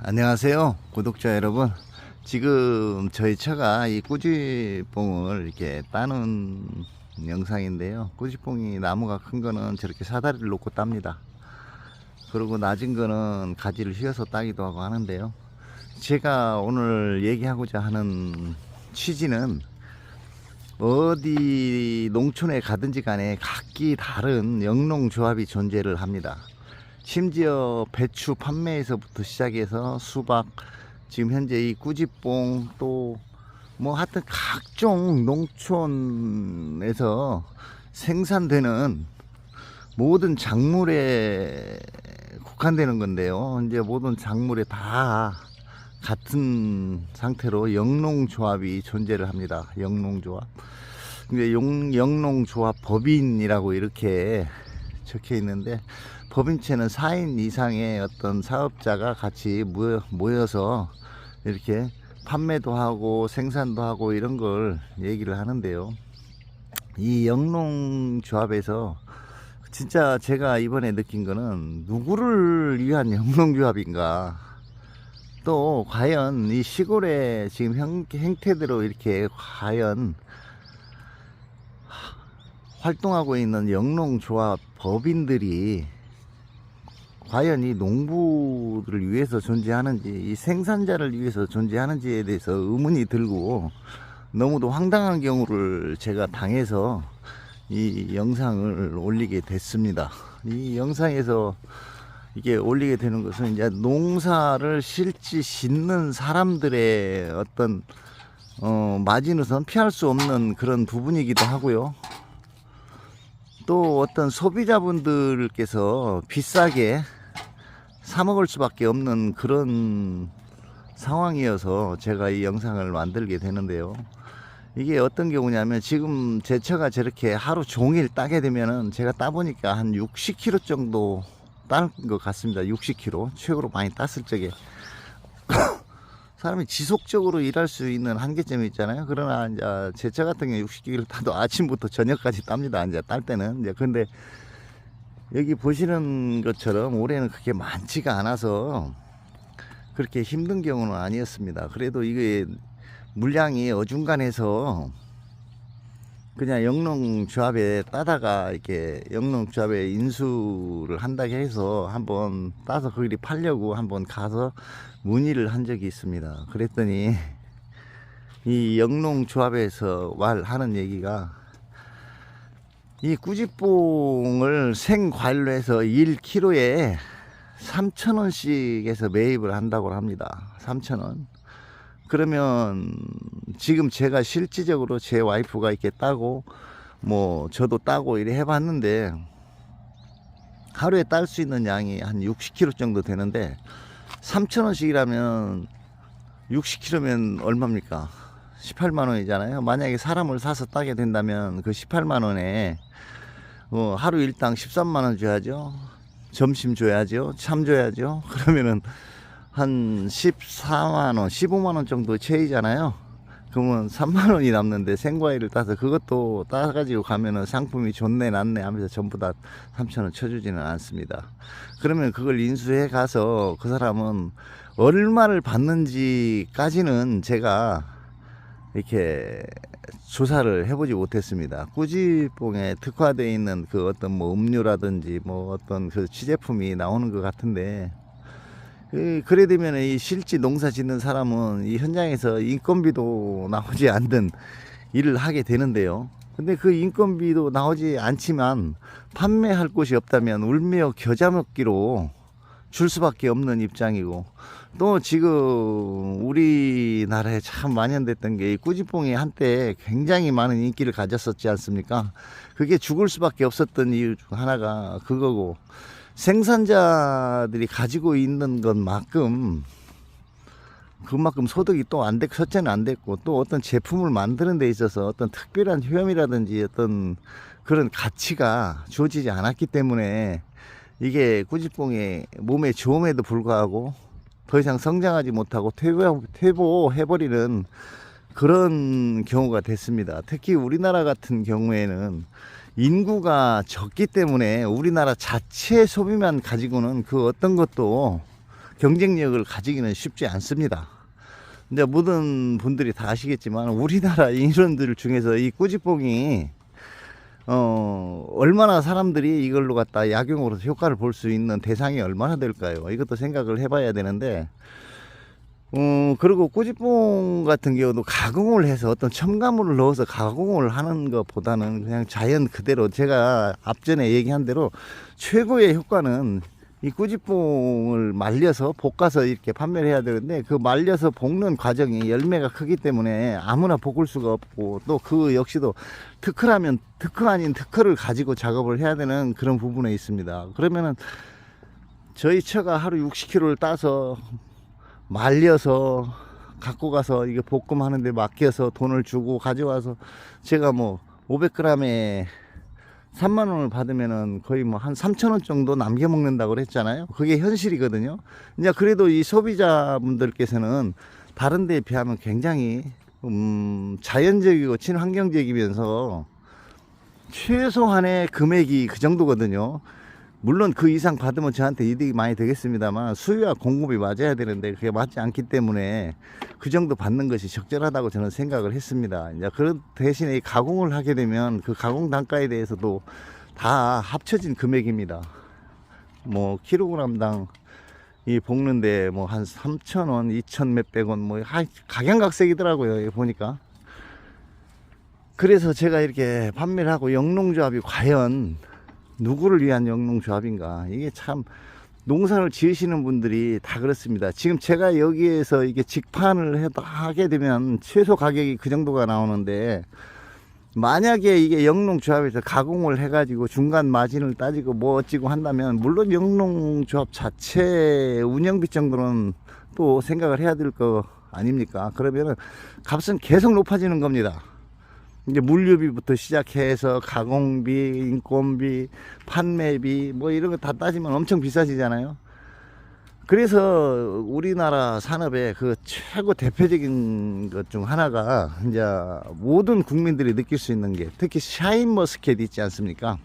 안녕하세요 구독자 여러분. 지금 저희 차가 이 꾸지뽕을 이렇게 따는 영상인데요. 꾸지뽕이 나무가 큰 거는 저렇게 사다리를 놓고 땁니다. 그리고 낮은 거는 가지를 휘어서 따기도 하고 하는데요. 제가 오늘 얘기하고자 하는 취지는 어디 농촌에 가든지 간에 각기 다른 영농조합이 존재를 합니다. 심지어 배추 판매에서부터 시작해서 수박, 지금 현재 이 꾸지뽕 또 뭐 하여튼 각종 농촌에서 생산되는 모든 작물에 국한되는 건데요. 이제 모든 작물에 다 같은 상태로 영농조합이 존재를 합니다. 영농조합. 근데 용, 영농조합 법인이라고 이렇게 적혀 있는데 법인체는 4인 이상의 어떤 사업자가 같이 모여, 모여서 이렇게 판매도 하고 생산도 하고 이런 걸 얘기를 하는데요. 이 영농조합에서 진짜 제가 이번에 느낀 거는 누구를 위한 영농조합인가 또 과연 이 시골의 지금 형, 행태대로 이렇게 과연 활동하고 있는 영농조합 법인들이 과연 이 농부들을 위해서 존재하는지 이 생산자를 위해서 존재하는지에 대해서 의문이 들고 너무도 황당한 경우를 제가 당해서 이 영상을 올리게 됐습니다. 이 영상에서 이게 올리게 되는 것은 이제 농사를 실지 짓는 사람들의 어떤 어, 마지노선 피할 수 없는 그런 부분이기도 하고요. 또 어떤 소비자분들께서 비싸게 사 먹을 수밖에 없는 그런 상황이어서 제가 이 영상을 만들게 되는데요. 이게 어떤 경우냐면 지금 제 차가 저렇게 하루 종일 따게 되면은 제가 따보니까 한 60kg 정도 딴것 같습니다. 60kg 최고로 많이 땄을 적에 사람이 지속적으로 일할 수 있는 한계점이 있잖아요. 그러나 이제 제차 같은 경우 60kg 따도 아침부터 저녁까지 땁니다. 이제 딸 때는 이제 근데 여기 보시는 것처럼 올해는 그렇게 많지가 않아서 그렇게 힘든 경우는 아니었습니다. 그래도 이게 물량이 어중간해서 그냥 영농조합에 따다가 이렇게 영농조합에 인수를 한다고 해서 한번 따서 거기 팔려고 한번 가서 문의를 한 적이 있습니다. 그랬더니 이 영농조합에서 말 하는 얘기가 이 꾸지뽕을 생과일로 해서 1kg에 3,000원씩 해서 매입을 한다고 합니다. 3,000원. 그러면 지금 제가 실질적으로 제 와이프가 이렇게 따고 뭐 저도 따고 이래 해봤는데 하루에 딸 수 있는 양이 한 60kg 정도 되는데 3,000원씩이라면 60kg면 얼마입니까? 18만 원이잖아요. 만약에 사람을 사서 따게 된다면 그 18만 원에 어, 하루 일당 13만 원 줘야죠. 점심 줘야죠. 참 줘야죠. 그러면은 한 14만 원, 15만 원 정도 채이잖아요. 그러면 3만 원이 남는데 생과일을 따서 그것도 따가지고 가면은 상품이 좋네 낫네 하면서 전부 다 3천 원 쳐주지는 않습니다. 그러면 그걸 인수해 가서 그 사람은 얼마를 받는지까지는 제가 이렇게 조사를 해보지 못했습니다. 꾸지뽕에 특화되어 있는 그 어떤 뭐 음료라든지 뭐 어떤 그 취제품이 나오는 것 같은데 그, 그래 되면 이 실지 농사 짓는 사람은 이 현장에서 인건비도 나오지 않는 일을 하게 되는데요. 근데 그 인건비도 나오지 않지만 판매할 곳이 없다면 울며 겨자 먹기로 줄 수밖에 없는 입장이고 또 지금 우리나라에 참 만연됐던 게 이 꾸지뽕이 한때 굉장히 많은 인기를 가졌었지 않습니까? 그게 죽을 수밖에 없었던 이유 중 하나가 그거고 생산자들이 가지고 있는 것만큼 그만큼 소득이 또 안 됐고 첫째는 안 됐고 또 어떤 제품을 만드는 데 있어서 어떤 특별한 효험이라든지 어떤 그런 가치가 주어지지 않았기 때문에 이게 꾸지뽕의 몸에 좋음에도 불구하고 더 이상 성장하지 못하고 퇴보, 퇴보해버리는 그런 경우가 됐습니다. 특히 우리나라 같은 경우에는 인구가 적기 때문에 우리나라 자체 소비만 가지고는 그 어떤 것도 경쟁력을 가지기는 쉽지 않습니다. 근데 모든 분들이 다 아시겠지만 우리나라 인원들 중에서 이 꾸지뽕이 어 얼마나 사람들이 이걸로 갖다 약용으로 효과를 볼 수 있는 대상이 얼마나 될까요? 이것도 생각을 해봐야 되는데 어, 그리고 꾸지뽕 같은 경우도 가공을 해서 어떤 첨가물을 넣어서 가공을 하는 것보다는 그냥 자연 그대로 제가 앞전에 얘기한 대로 최고의 효과는 이 꾸지뽕을 말려서 볶아서 이렇게 판매를 해야 되는데 그 말려서 볶는 과정이 열매가 크기 때문에 아무나 볶을 수가 없고 또 그 역시도 특허라면 특허 아닌 특허를 가지고 작업을 해야 되는 그런 부분에 있습니다. 그러면은 저희 처가 하루 60kg를 따서 말려서 갖고 가서 이게 볶음 하는데 맡겨서 돈을 주고 가져와서 제가 뭐 500g에 3만 원을 받으면은 거의 뭐 한 3천 원 정도 남겨 먹는다고 그랬잖아요. 그게 현실이거든요. 이제 그래도 이 소비자분들께서는 다른 데에 비하면 굉장히 음 자연적이고 친환경적이면서 최소한의 금액이 그 정도거든요. 물론 그 이상 받으면 저한테 이득이 많이 되겠습니다만 수요와 공급이 맞아야 되는데 그게 맞지 않기 때문에 그 정도 받는 것이 적절하다고 저는 생각을 했습니다. 이제 그 대신에 이 가공을 하게 되면 그 가공 단가에 대해서도 다 합쳐진 금액입니다. 뭐 킬로그램당 이 볶는데 뭐 한 3,000원, 2,000 몇백 원, 뭐 하- 각양각색이더라고요. 보니까. 그래서 제가 이렇게 판매를 하고 영농조합이 과연 누구를 위한 영농조합인가? 이게 참 농사를 지으시는 분들이 다 그렇습니다. 지금 제가 여기에서 이게 직판을 해- 하게 되면 최소 가격이 그 정도가 나오는데 만약에 이게 영농조합에서 가공을 해가지고 중간 마진을 따지고 뭐 어찌고 한다면 물론 영농조합 자체 운영비 정도는 또 생각을 해야 될 거 아닙니까? 그러면은 값은 계속 높아지는 겁니다 이제 물류비부터 시작해서 가공비, 인건비, 판매비 뭐 이런 거 다 따지면 엄청 비싸지잖아요. 그래서 우리나라 산업의 그 최고 대표적인 것 중 하나가 이제 모든 국민들이 느낄 수 있는 게 특히 샤인머스켓 있지 않습니까?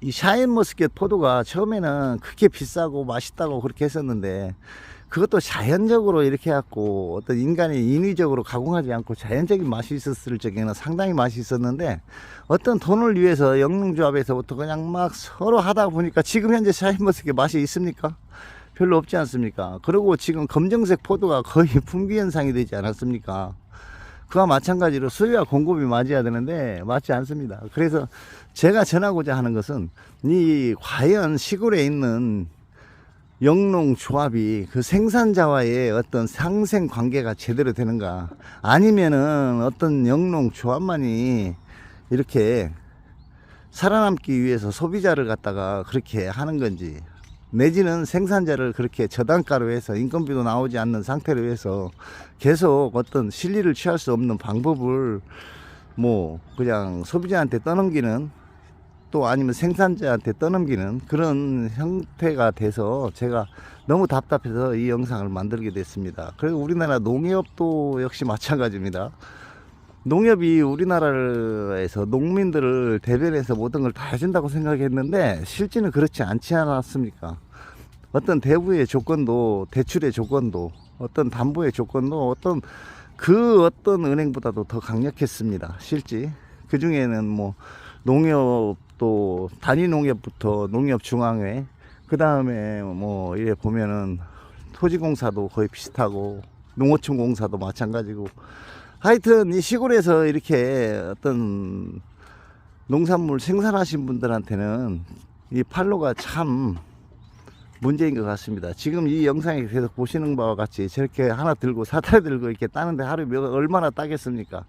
이 샤인머스켓 포도가 처음에는 그렇게 비싸고 맛있다고 그렇게 했었는데 그것도 자연적으로 이렇게 해갖고 어떤 인간이 인위적으로 가공하지 않고 자연적인 맛이 있었을 적에는 상당히 맛이 있었는데 어떤 돈을 위해서 영농조합에서부터 그냥 막 서로 하다 보니까 지금 현재 샤인머스켓 맛이 있습니까? 별로 없지 않습니까? 그리고 지금 검정색 포도가 거의 품귀 현상이 되지 않았습니까? 그와 마찬가지로 수요와 공급이 맞아야 되는데 맞지 않습니다. 그래서 제가 전하고자 하는 것은 이 과연 시골에 있는 영농 조합이 그 생산자와의 어떤 상생 관계가 제대로 되는가? 아니면은 어떤 영농 조합만이 이렇게 살아남기 위해서 소비자를 갖다가 그렇게 하는 건지 내지는 생산자를 그렇게 저단가로 해서 인건비도 나오지 않는 상태로 해서 계속 어떤 실리를 취할 수 없는 방법을 뭐 그냥 소비자한테 떠넘기는 또 아니면 생산자한테 떠넘기는 그런 형태가 돼서 제가 너무 답답해서 이 영상을 만들게 됐습니다. 그리고 우리나라 농협도 역시 마찬가지입니다. 농협이 우리나라에서 농민들을 대변해서 모든 걸 다 해준다고 생각했는데 실제는 그렇지 않지 않았습니까? 어떤 대부의 조건도 대출의 조건도 어떤 담보의 조건도 어떤 그 어떤 은행보다도 더 강력했습니다. 실제 그 중에는 뭐 농협 도 단위 농협부터 농협 중앙회 그 다음에 뭐 이래 보면은 토지공사도 거의 비슷하고 농어촌 공사도 마찬가지고 하여튼 이 시골에서 이렇게 어떤 농산물 생산하신 분들한테는 이 팔로가 참 문제인 것 같습니다. 지금 이 영상에 계속 보시는 바와 같이 저렇게 하나 들고 사다리 들고 이렇게 따는데 하루에 몇, 얼마나 따겠습니까?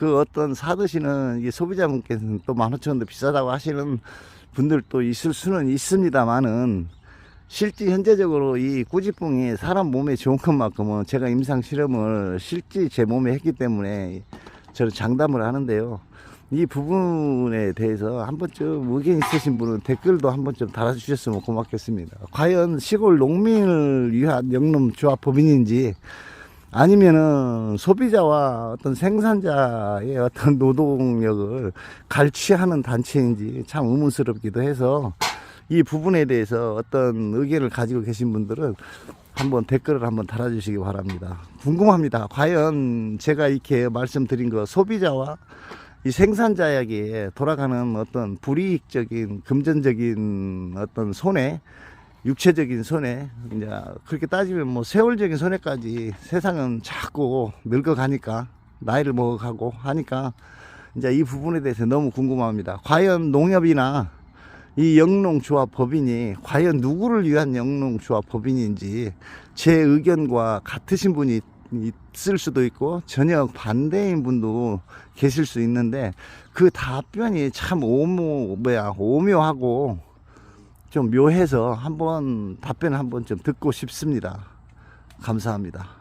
그 어떤 사드시는 이 소비자분께서는 또 15,000원도 비싸다고 하시는 분들도 있을 수는 있습니다만은 실제 현재적으로 이 꾸지뽕이 사람 몸에 좋은 것만큼은 제가 임상 실험을 실제 제 몸에 했기 때문에 저는 장담을 하는데요. 이 부분에 대해서 한 번쯤 의견 있으신 분은 댓글도 한 번쯤 달아주셨으면 고맙겠습니다. 과연 시골 농민을 위한 영농 조합 법인인지 아니면은 소비자와 어떤 생산자의 어떤 노동력을 갈취하는 단체인지 참 의문스럽기도 해서 이 부분에 대해서 어떤 의견을 가지고 계신 분들은 한번 댓글을 한번 달아주시기 바랍니다. 궁금합니다. 과연 제가 이렇게 말씀드린 거 소비자와 이 생산자에게 돌아가는 어떤 불이익적인 금전적인 어떤 손해 육체적인 손해 이제 그렇게 따지면 뭐 세월적인 손해까지 세상은 자꾸 늙어가니까 나이를 먹어가고 하니까 이제 이 부분에 대해서 너무 궁금합니다. 과연 농협이나 이 영농조합 법인이 과연 누구를 위한 영농조합 법인인지 제 의견과 같으신 분이 있을 수도 있고 전혀 반대인 분도 계실 수 있는데 그 답변이 참 오모 뭐야 오묘하고 좀 묘해서 한번 답변 한번 좀 듣고 싶습니다. 감사합니다.